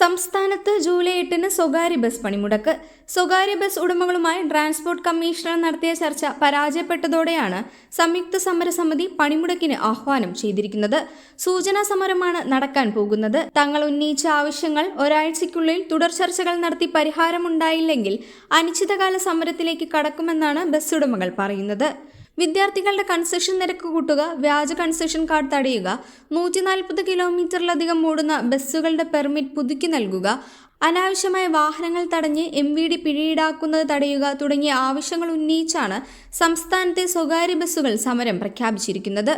സംസ്ഥാനത്ത് ജൂലൈ എട്ടിന് സ്വകാര്യ ബസ് പണിമുടക്ക്. സ്വകാര്യ ബസ് ഉടമകളുമായി ട്രാൻസ്പോർട്ട് കമ്മീഷണർ നടത്തിയ ചർച്ച പരാജയപ്പെട്ടതോടെയാണ് സംയുക്ത സമരസമിതി പണിമുടക്കിന് ആഹ്വാനം ചെയ്തിരിക്കുന്നത്. സൂചനാ സമരമാണ് നടക്കാൻ പോകുന്നത്. തങ്ങൾ ഉന്നയിച്ച ആവശ്യങ്ങൾ ഒരാഴ്ചയ്ക്കുള്ളിൽ തുടർ ചർച്ചകൾ നടത്തി പരിഹാരമുണ്ടായില്ലെങ്കിൽ അനിശ്ചിതകാല സമരത്തിലേക്ക് കടക്കുമെന്നാണ് ബസ് ഉടമകൾ പറയുന്നത്. വിദ്യാർത്ഥികളുടെ കൺസെഷൻ നിരക്ക് കൂട്ടുക വ്യാജ കൺസെഷൻ കാർഡ് തടയുക നൂറ്റി നാൽപ്പത് കിലോമീറ്ററിലധികം ഓടുന്ന ബസ്സുകളുടെ പെർമിറ്റ് പുതുക്കി നൽകുക അനാവശ്യമായ വാഹനങ്ങൾ തടഞ്ഞ് എം വി ഡി പിഴയീടാക്കുന്നത് തടയുക തുടങ്ങിയ ആവശ്യങ്ങൾ ഉന്നയിച്ചാണ് സംസ്ഥാനത്തെ സ്വകാര്യ ബസ്സുകൾ സമരം പ്രഖ്യാപിച്ചിരിക്കുന്നത്.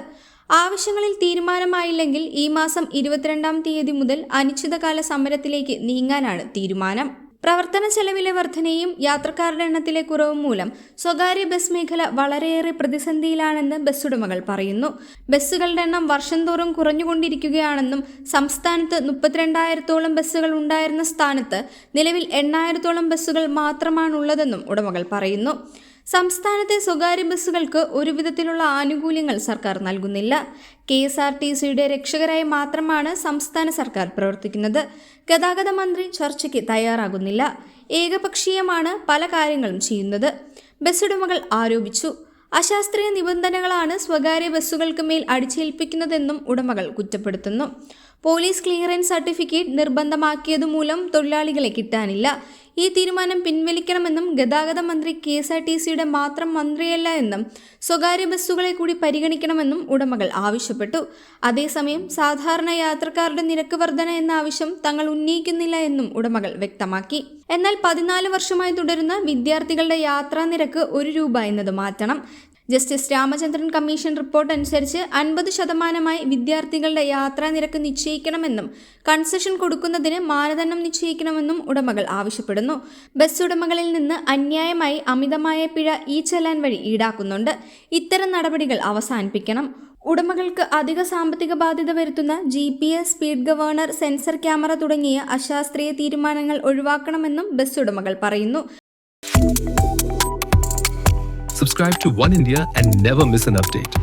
ആവശ്യങ്ങളിൽ തീരുമാനമായില്ലെങ്കിൽ ഈ മാസം ഇരുപത്തിരണ്ടാം തീയതി മുതൽ അനിശ്ചിതകാല സമരത്തിലേക്ക് നീങ്ങാനാണ് തീരുമാനം. പ്രവർത്തന ചെലവിലെ വർധനയും യാത്രക്കാരുടെ എണ്ണത്തിലെ കുറവും മൂലം സ്വകാര്യ ബസ് മേഖല വളരെയേറെ പ്രതിസന്ധിയിലാണെന്ന് ബസ് ഉടമകൾ പറയുന്നു. ബസ്സുകളുടെ എണ്ണം വർഷം തോറും കുറഞ്ഞുകൊണ്ടിരിക്കുകയാണെന്നും സംസ്ഥാനത്ത് മുപ്പത്തിരണ്ടായിരത്തോളം ബസ്സുകൾ ഉണ്ടായിരുന്ന സ്ഥാനത്ത് നിലവിൽ എണ്ണായിരത്തോളം ബസ്സുകൾ മാത്രമാണുള്ളതെന്നും ഉടമകൾ പറയുന്നു. സംസ്ഥാനത്തെ സ്വകാര്യ ബസ്സുകൾക്ക് ഒരു വിധത്തിലുള്ള ആനുകൂല്യങ്ങൾ സർക്കാർ നൽകുന്നില്ല. കെ എസ് ആർ ടി സിയുടെ രക്ഷകരായി മാത്രമാണ് സംസ്ഥാന സർക്കാർ പ്രവർത്തിക്കുന്നത്. ഗതാഗത മന്ത്രി ചർച്ചയ്ക്ക് തയ്യാറാകുന്നില്ല. ഏകപക്ഷീയമാണ് പല കാര്യങ്ങളും ചെയ്യുന്നത്. ബസ്സുടമകൾ ആരോപിച്ചു. അശാസ്ത്രീയ നിബന്ധനകളാണ് സ്വകാര്യ ബസ്സുകൾക്ക് മേൽ അടിച്ചേൽപ്പിക്കുന്നതെന്നും ഉടമകൾ കുറ്റപ്പെടുത്തുന്നു. പോലീസ് ക്ലിയറൻസ് സർട്ടിഫിക്കറ്റ് നിർബന്ധമാക്കിയതുമൂലം തൊഴിലാളികളെ കിട്ടാനില്ല. ഈ തീരുമാനം പിൻവലിക്കണമെന്നും ഗതാഗത മന്ത്രി കെ എസ് ആർ ടി സിയുടെ മാത്രം മന്ത്രിയല്ല എന്നും സ്വകാര്യ ബസ്സുകളെ കൂടി പരിഗണിക്കണമെന്നും ഉടമകൾ ആവശ്യപ്പെട്ടു. അതേസമയം സാധാരണ യാത്രക്കാരുടെ നിരക്ക് വർധന എന്ന ആവശ്യം തങ്ങൾ ഉന്നയിക്കുന്നില്ല എന്നും ഉടമകൾ വ്യക്തമാക്കി. എന്നാൽ പതിനാല് വർഷമായി തുടരുന്ന വിദ്യാർത്ഥികളുടെ യാത്രാ നിരക്ക് ഒരു രൂപ എന്നത് മാറ്റണം. ജസ്റ്റിസ് രാമചന്ദ്രൻ കമ്മീഷൻ റിപ്പോർട്ട് അനുസരിച്ച് അൻപത് ശതമാനമായി വിദ്യാർത്ഥികളുടെ യാത്രാ നിരക്ക് നിശ്ചയിക്കണമെന്നും കൺസെഷൻ കൊടുക്കുന്നതിന് മാനദണ്ഡം നിശ്ചയിക്കണമെന്നും ഉടമകൾ ആവശ്യപ്പെടുന്നു. ബസ് ഉടമകളിൽ നിന്ന് അന്യായമായി അമിതമായ പിഴ ഈ ചെല്ലാൻ വഴി ഈടാക്കുന്നുണ്ട്. ഇത്തരം നടപടികൾ അവസാനിപ്പിക്കണം. ഉടമകൾക്ക് അധിക സാമ്പത്തിക ബാധ്യത വരുത്തുന്ന G P S speed governor sensor camera തുടങ്ങിയ അശാസ്ത്രീയ തീരുമാനങ്ങൾ ഒഴിവാക്കണമെന്നും ബസ് ഉടമകൾ പറയുന്നു Subscribe to One India and never miss an update.